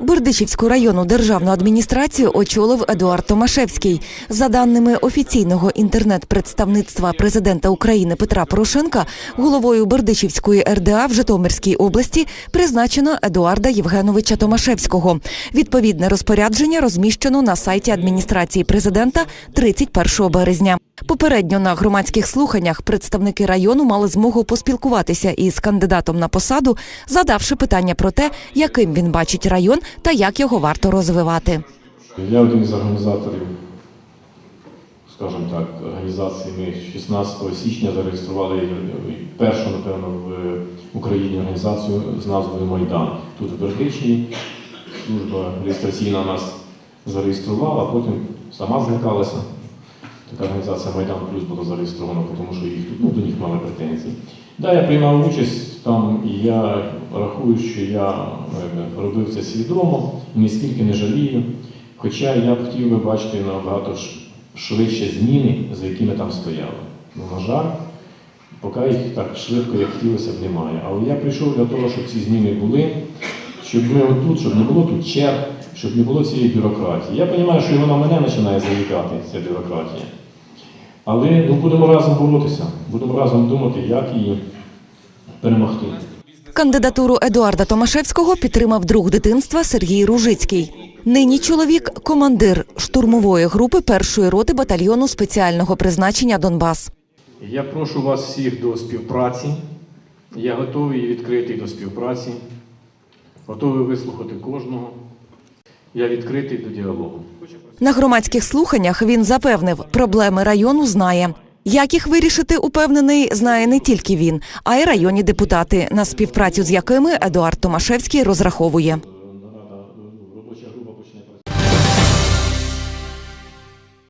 Бердичівську районну державну адміністрацію очолив Едуард Томашевський. За даними офіційного інтернет-представництва президента України Петра Порошенка, головою Бердичівської РДА в Житомирській області призначено Едуарда Євгеновича Томашевського. Відповідне розпорядження розміщено на сайті адміністрації президента 31 березня. Попередньо на громадських слуханнях представники району мали змогу поспілкуватися із кандидатом на посаду, задавши питання про те, яким він бачить район та як його варто розвивати. Я один із організаторів, скажімо так, організації. Ми 16 січня зареєстрували першу, напевно, в Україні організацію з назвою Майдан. Тут в Бердичеві служба реєстраційна нас зареєструвала, а потім сама зникалася. Така організація Майдан Плюс була зареєстрована, тому що їх ну, до них мали претензії. Да, я приймав участь там, і я рахую, що я ну, робив це свідомо, ніскільки не жалію. Хоча я б хотів би бачити набагато швидше зміни, за якими там стояли. Ну, на жаль, поки їх так швидко, як хотілося б, немає. Але я прийшов для того, щоб ці зміни були, щоб ми отут, щоб не було тут черг, щоб не було цієї бюрократії. Я розумію, що і вона мене починає заїкати, ця бюрократія. Але ну, будемо разом боротися, будемо разом думати, як її перемогти. Кандидатуру Едуарда Томашевського підтримав друг дитинства Сергій Ружицький. Нині чоловік командир штурмової групи першої роти батальйону спеціального призначення Донбас. Я прошу вас всіх до співпраці. Я готовий і відкритий до співпраці, готовий вислухати кожного. Я відкритий до діалогу. На громадських слуханнях він запевнив, проблеми району знає. Як їх вирішити, упевнений, знає не тільки він, а й районні депутати, на співпрацю з якими Едуард Томашевський розраховує.